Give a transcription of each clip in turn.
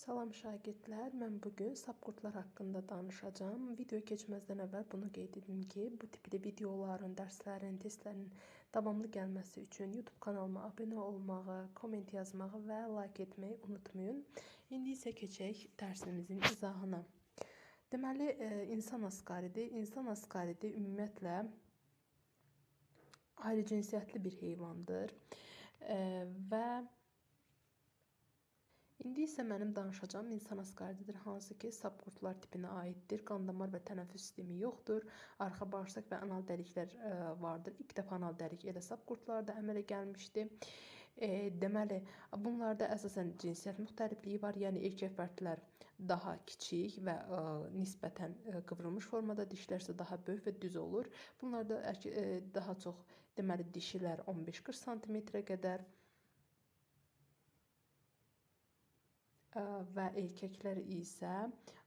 Salam şagirdlər, mən bugün sapqurtlar haqqında danışacağım. Video keçməzdən əvvəl bunu qeyd edim ki, bu tipli videoların, dərslərin, testlərin davamlı gəlməsi üçün YouTube kanalıma abunə olmağı, komment yazmağı və like etməyi unutmayın. İndi isə keçək dərsimizin izahına. Deməli, e, insan asqaridir. İnsan asqaridi ümumiyyətlə ayrıcinsiyyətli bir heyvandır e, və İndi isə mənim danışacağım insan asqarididir, hansı ki, sapqurtlar tipinə aiddir. Qandamar və tənəffüs sistemi yoxdur. Arxa bağırsaq və anal dəliklər ə, e, vardır. İlk dəfə anal dəlik elə sapqurtlarda əmələ gəlmişdi. E, deməli, bunlarda əsasən cinsiyyət müxtəlifliyi var. Yəni erkək fərdlər daha kiçik və ə, e, nisbətən ə, qıvrılmış formada, dişlər isə daha böyük və düz olur. Bunlarda ə, daha çox deməli dişilər 15-40 sm-ə qədər və erkəklər isə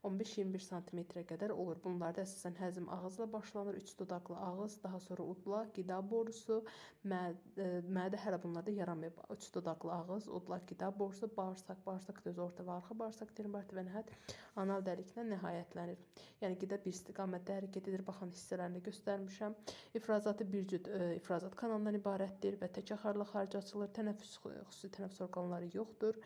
15-21 sm-ə qədər olur. Bunlarda əsasən həzm ağızla başlanır, üç dodaqlı ağız, daha sonra udlaq, qida borusu, mədə, mədə hələ bunlarda yaranmayıb. Üç dodaqlı ağız, udlaq, qida borusu, bağırsaq, bağırsaq göz orta və arxa bağırsaq derinbartı və nəhayət anal dəliklə nəhayətlənir. Yəni qida bir istiqamətdə hərəkət edir. Baxın hissələrini göstərmişəm. İfrazatı bir cüt ə, ifrazat kanalından ibarətdir və tək axarlı xarici açılır. Tənəffüs xüsusi tənəffüs orqanları yoxdur.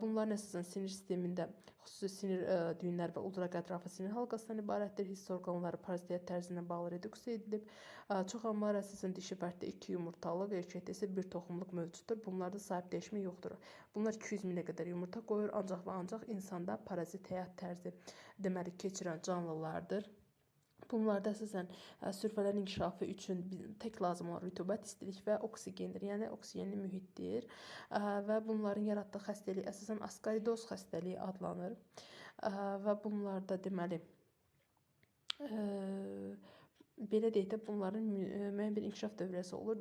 Bunların əsasən sinir sistemində xüsusi sinir e, düyünləri və ultraq ətrafı sinir halqasından ibarətdir. Hiss orqanları parazitet tərzinə bağlı reduksiya edilib. Ə, çox ambar əsasən dişi fərddə 2 yumurtalıq, erkəkdə isə 1 toxumluq mövcuddur. Bunlarda sahib dəyişmə yoxdur. Bunlar 200 minə qədər yumurta qoyur, ancaq və ancaq insanda parazit həyat tərzi deməli keçirən canlılardır. Bunlarda əsasən sürfələrin inkişafı üçün tək lazım olan rütubət, istilik və oksigendir. Yəni oksigenli mühitdir və bunların yaratdığı xəstəlik əsasən askaridoz xəstəliyi adlanır. Və bunlarda deməli belə deyək də bunların müəyyən bir inkişaf dövrəsi olur.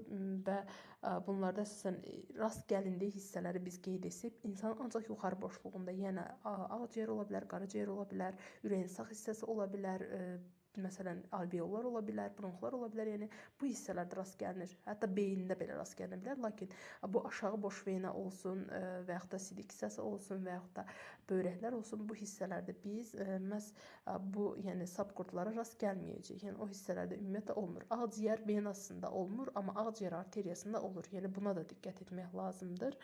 Və bunlarda əsasən rast gəlindiyi hissələri biz qeyd etsək, insan ancaq yuxarı boşluğunda, yəni ağciyər ola bilər, qaraciyər ola bilər, ürəyin sağ hissəsi ola bilər, məsələn, alveollar ola bilər, bronxlar ola bilər. Yəni bu hissələrdə rast gəlinir. Hətta beyində belə rast gəlinə bilər. Lakin bu aşağı boş vena olsun və yaxud da sidik hissəsi olsun və yaxud da böyrəklər olsun, bu hissələrdə biz ə, bu, yəni subqurtlara rast gəlməyəcəyik. Yəni o hissələrdə ümumiyyətlə olmur. Ağciyər venasında olmur, amma ağciyər arteriyasında olur. Yəni buna da diqqət etmək lazımdır.